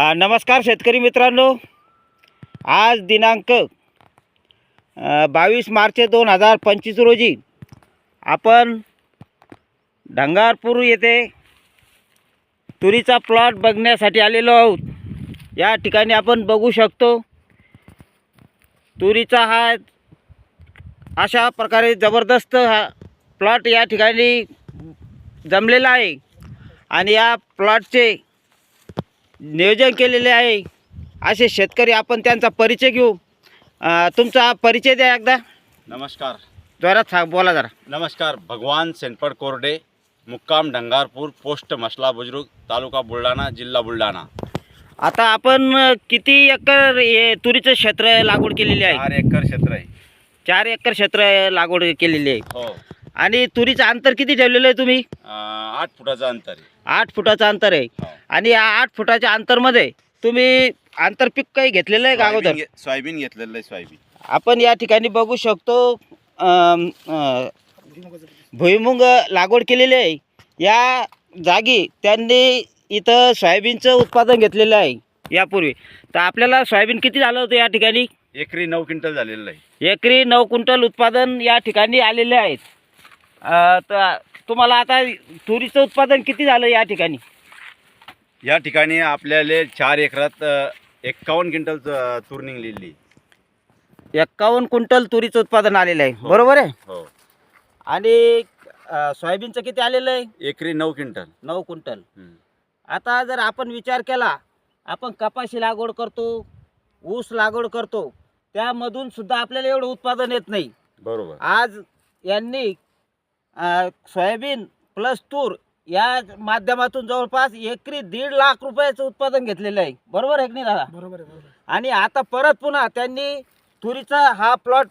नमस्कार शेतकरी मित्रांनो. आज दिनांक बावीस मार्च दोन हजार पंचवीस रोजी आपण ढंगारपूर येथे तुरीचा प्लॉट बघण्यासाठी आलेलो आहोत. या ठिकाणी आपण बघू शकतो तुरीचा हा अशा प्रकारे जबरदस्त हा प्लॉट या ठिकाणी जमलेला आहे. आणि या प्लॉटचे नियोजन केलेले आहे. असे शेतकरी आपण त्यांचा परिचय घेऊ. अ, तुमचा परिचय द्या एकदा. नमस्कार. जोरात सांग बोला जरा. नमस्कार भगवान सेनपड कोरडे मुक्काम डंगारपूर पोस्ट मसला बुजुर्ग तालुका बुलढाणा जिल्हा बुलढाणा. आता आपण अ, किती एकर हे तुरीचं क्षेत्र लागवड केलेली आहे? चार एकर क्षेत्र आहे. चार एकर क्षेत्र लागवड केलेली आहे. हो. आणि तुरीचं अंतर किती ठेवलेलं आहे तुम्ही? अं, आठ फुटाचं अंतर आहे. आठ फुटाचं अंतर आहे. हो. आणि या आठ फुटाच्या अंतरमध्ये तुम्ही आंतरपीक काही घेतलेलं आहे का अगोदर? सोयाबीन घे- सोयाबीन घेतलेलं आहे सोयाबीन. आपण या ठिकाणी बघू शकतो अम, अ, भुईमुंग लागवड केलेली आहे. या जागी त्यांनी इथं सोयाबीनचं उत्पादन घेतलेलं आहे यापूर्वी. तर आपल्याला सोयाबीन किती झालं होतं या ठिकाणी? एकरी नऊ क्विंटल झालेलं आहे. एकरी नऊ क्विंटल उत्पादन या ठिकाणी आलेले आहेत. तर तुम्हाला आता तुरीचं उत्पादन किती झालं या ठिकाणी? या ठिकाणी आपल्याला चार एकरात एक्कावन्न क्विंटल तूर निघलेली. एक्कावन्न क्विंटल तुरीचं उत्पादन आलेलं आहे. हो. बरोबर आहे? हो. आणि अ, सोयाबीनचं किती आलेलं आहे? एकरी नऊ क्विंटल. नऊ क्विंटल. हम्म. आता जर आपण विचार केला आपण कपाशी लागवड करतो ऊस लागवड करतो त्यामधून सुद्धा आपल्याला एवढं उत्पादन येत नाही. बरोबर. आज यांनी सोयाबीन प्लस तूर या माध्यमातून जवळपास एकरी दीड लाख रुपयाचं उत्पादन घेतलेलं आहे. बरोबर आहे की नाही दादा? बरोबर आहे बरोबर आणि आता परत पुन्हा त्यांनी तुरीचा हा प्लॉट